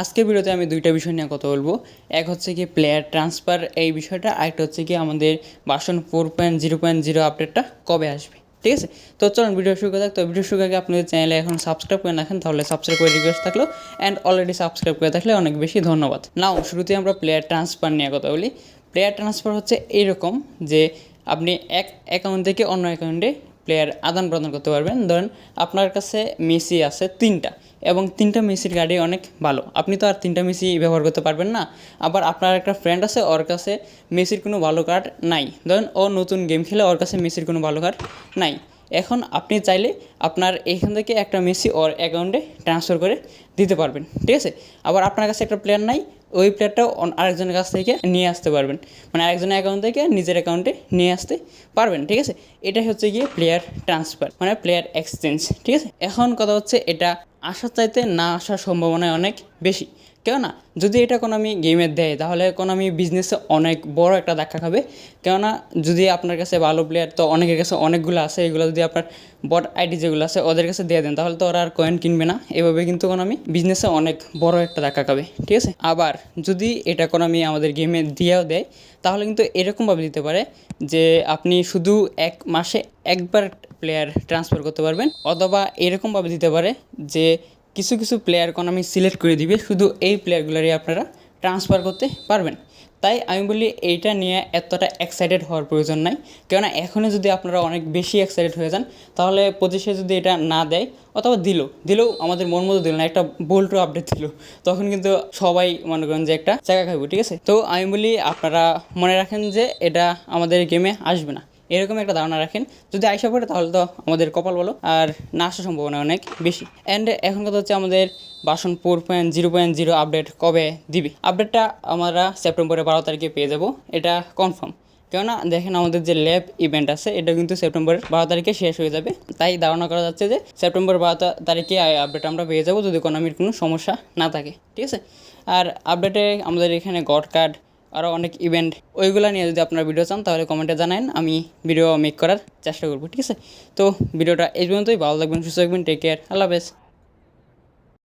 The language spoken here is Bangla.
আজকের ভিডিওতে আমি দুইটা বিষয় নিয়ে কথা বলব। এক হচ্ছে কি প্লেয়ার ট্রান্সফার এই বিষয়টা আরেকটা হচ্ছে কি আমাদের version four point zero point zero আপডেটটা কবে আসবে। ঠিক আছে? তো চলুন ভিডিও শুরু করে তো ভিডিও শুরু আগে আপনাদের চ্যানেলে এখন সাবস্ক্রাইব করে রাখেন, তাহলে সাবস্ক্রাইব করে রিকোয়েস্ট থাকল। অ্যান্ড অলরেডি সাবস্ক্রাইব করে থাকলে অনেক বেশি ধন্যবাদ। নাও শুরুতে আমরা প্লেয়ার ট্রান্সফার নিয়ে কথা বলি। প্লেয়ার ট্রান্সফার হচ্ছে এরকম যে আপনি এক অ্যাকাউন্ট থেকে অন্য অ্যাকাউন্টে প্লেয়ার আদান প্রদান করতে পারবেন। ধরেন আপনার কাছে মেসি আছে তিনটা এবং তিনটা মেসির গাড়ি অনেক ভালো। আপনি তো আর তিনটা মেসি ব্যবহার করতে পারবেন না। আবার আপনার একটা ফ্রেন্ড আছে, ওর কাছে মেসির কোনো ভালো কার্ড নাই। ধরেন ও নতুন গেম খেলে ওর কাছে মেসির কোনো ভালো কার্ড নাই। এখন আপনি চাইলে আপনার এখান থেকে একটা মেসি ওর অ্যাকাউন্টে ট্রান্সফার করে দিতে পারবেন। ঠিক আছে? আবার আপনার কাছে একটা প্লেয়ার নাই ওই প্লেয়ারটাও আরেকজনের কাছ থেকে নিয়ে আসতে পারবেন। মানে আরেকজনের অ্যাকাউন্ট থেকে নিজের অ্যাকাউন্টে নিয়ে আসতে পারবেন, ঠিক আছে? এটা হচ্ছে গিয়ে প্লেয়ার ট্রান্সফার মানে প্লেয়ার এক্সচেঞ্জ ঠিক আছে? এখন কথা হচ্ছে এটা আসার চাইতে না আসার সম্ভাবনায় অনেক। বেশি। কেননা যদি এটা কোনো আমি গেমে দেয়, তাহলে কোনো আমি বিজনেসে অনেক বড় একটা ধাক্কা খাবে। কেননা যদি আপনার কাছে ভালো প্লেয়ার তো অনেকের কাছে অনেকগুলো আছে, এগুলো যদি আপনার বট আইডি যেগুলো আছে, ওদের কাছে দিয়ে দেন, তাহলে তো ওরা আর কয়েন কিনবে না। এভাবে কিন্তু কোনো আমি বিজনেসে অনেক বড় একটা ধাক্কা খাবে, ঠিক আছে? আবার যদি এটা কোনো আমি আমাদের গেমে দিয়েও দেয়, তাহলে কিন্তু এরকমভাবে দিতে পারে যে আপনি শুধু এক মাসে একবার প্লেয়ার ট্রান্সফার করতে পারবেন, অথবা এরকমভাবে দিতে পারে যে কিছু কিছু প্লেয়ার কোন আমি সিলেক্ট করে দিবে, শুধু এই প্লেয়ারগুলোরই আপনারা ট্রান্সফার করতে পারবেন। তাই আমি বলি এইটা নিয়ে এতটা এক্সাইটেড হওয়ার প্রয়োজন নাই। কেননা এখনও যদি আপনারা অনেক বেশি এক্সাইটেড হয়ে যান, তাহলে পঁচিশে যদি এটা না দেয়, অথবা দিল, দিলেও আমাদের মন মতো দিল না, একটা বোল্টো আপডেট দিল, তখন কিন্তু সবাই মনে করেন যে একটা জায়গা খাইব, ঠিক আছে? তো আমি বলি আপনারা মনে রাখেন যে এটা আমাদের গেমে আসবে না। এরকম একটা ধারণা রাখেন। যদি আইসা পড়ে, তাহলে তো আমাদের কপাল বলো আর না আসার সম্ভাবনা অনেক বেশি। অ্যান্ড এখন কথা হচ্ছে আমাদের version four point zero point zero update কবে দিবি? আপডেটটা আমরা সেপ্টেম্বরের বারো তারিখে পেয়ে যাব, এটা কনফার্ম কেননা, দেখেন আমাদের যে ল্যাব ইভেন্ট আছে, এটা কিন্তু সেপ্টেম্বরের বারো তারিখে শেষ হয়ে যাবে। তাই ধারণা করা যাচ্ছে যে সেপ্টেম্বর বারো তারিখে আপডেট আমরা পেয়ে যাব যদি কোনো আমির কোনো সমস্যা না থাকে। ঠিক আছে? আর আপডেটে আমাদের এখানে গড কার্ড আরও অনেক ইভেন্ট ওইগুলো নিয়ে যদি আপনারা ভিডিও চান, তাহলে কমেন্টে জানান আমি ভিডিও মেক করার চেষ্টা করব, ঠিক আছে? তো ভিডিওটা এই পর্যন্তই, ভালো লাগবেন সুস্থ থাকবেন টেক কেয়ার আল্লাহ হাফেজ।